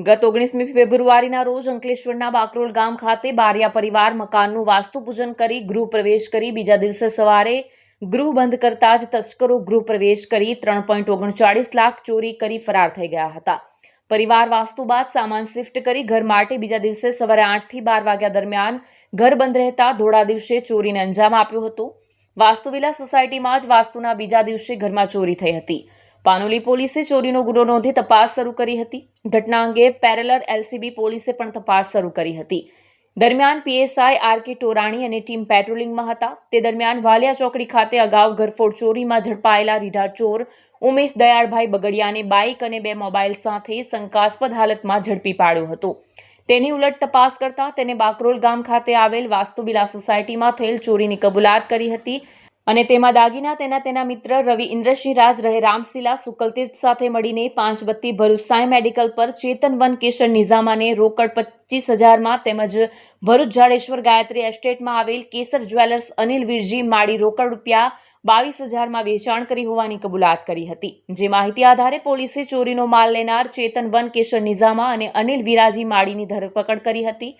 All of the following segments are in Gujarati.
ગત ઓગણીસમી ફેબ્રુઆરીના રોજ અંકલેશ્વરના બાકરોલ ગામ ખાતે બારિયા પરિવાર મકાનનું વાસ્તુ પૂજન કરી ગૃહ પ્રવેશ કરી બીજા દિવસે સવારે ગૃહ બંધ કરતા જ તસ્કરો ગૃહ પ્રવેશ કરી ત્રણ પોઈન્ટ ઓગણચાળીસ લાખ ચોરી કરી ફરાર થઈ ગયા હતા. પરિવાર વાસ્તુ બાદ સામાન શિફ્ટ કરી ઘર માટે બીજા દિવસે સવારે આઠથી બાર વાગ્યા દરમિયાન ઘર બંધ રહેતા ધોળા દિવસે ચોરીને અંજામ આપ્યો હતો. વાસ્તુવિલા સોસાયટીમાં જ વાસ્તુના બીજા દિવસે ઘરમાં ચોરી થઈ હતી. પાનોલી પોલીસે ચોરીનો ગુનો નોંધી તપાસ શરૂ કરી હતી. ઘટના અંગે પેરેલર એલસીબી પોલીસે પણ તપાસ શરૂ કરી હતી. દરમિયાન પીએસઆઈ આર કે ટોરાણી અને ટીમ પેટ્રોલિંગમાં હતા. તે દરમિયાન વાલિયા ચોકડી ખાતે અગાઉ ઘરફોડ ચોરીમાં ઝડપાયેલા રીઢા ચોર, ઉમેશ દયાળભાઈ બગડિયાને બાઇક અને બે મોબાઈલ સાથે શંકાસ્પદ હાલતમાં ઝડપી પાડ્યો હતો. તેની ઉલટ તપાસ કરતા તેને બાકરોલ ગામ ખાતે આવેલ વાસ્તુબિલા સોસાયટીમાં થયેલ ચોરીની કબૂલાત કરી હતી. અને તેમાં દાગીના, તેના તેના મિત્ર રવિ ઇન્દ્રસિંહ રાજ રહે રામશિલા, સુકલતીર્થ સાથે મળીને પાંચ બત્તી ભરૂચ સાંઈ મેડિકલ પર ચેતન વન કેશર નિઝામાને રોકડ પચીસ હજારમાં તેમજ ભરૂચ જાડેશ્વર ગાયત્રી એસ્ટેટમાં આવેલ કેસર જ્વેલર્સ અનિલ વીરજી માળી રોકડ રૂપિયા બાવીસ હજારમાં વેચાણ કરી હોવાની કબૂલાત કરી હતી. જે માહિતી આધારે પોલીસે ચોરીનો માલ લેનાર ચેતન વન કેશર નિઝામા અને અનિલ વિરાજી માળીની ધરપકડ કરી હતી.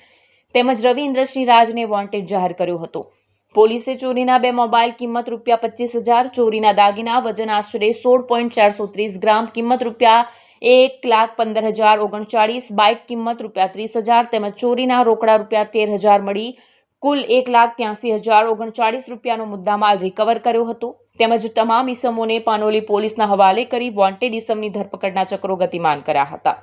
તેમજ રવિ ઇન્દ્રસિંહ રાજને વોન્ટેડ જાહેર કર્યો હતો. પોલીસે ચોરીના બે મોબાઈલ કિંમત રૂપિયા પચીસ હજાર, ચોરીના દાગીના, વજન આશરે સોળ પોઈન્ટ ચારસો ત્રીસ ગ્રામ, કિંમત રૂપિયા એક લાખ પંદર હજાર ઓગણચાળીસ, બાઇક કિંમત રૂપિયા ત્રીસ હજાર તેમજ ચોરીના રોકડા રૂપિયા તેર હજાર મળી કુલ એક લાખ ત્યાંસી હજાર ઓગણચાળીસ રૂપિયાનો મુદ્દામાલ રિકવર કર્યો હતો. તેમજ તમામ ઈસમોને પાનોલી પોલીસના હવાલે કરી વોન્ટેડ ઇસમની ધરપકડના ચક્રો ગતિમાન કર્યા હતા.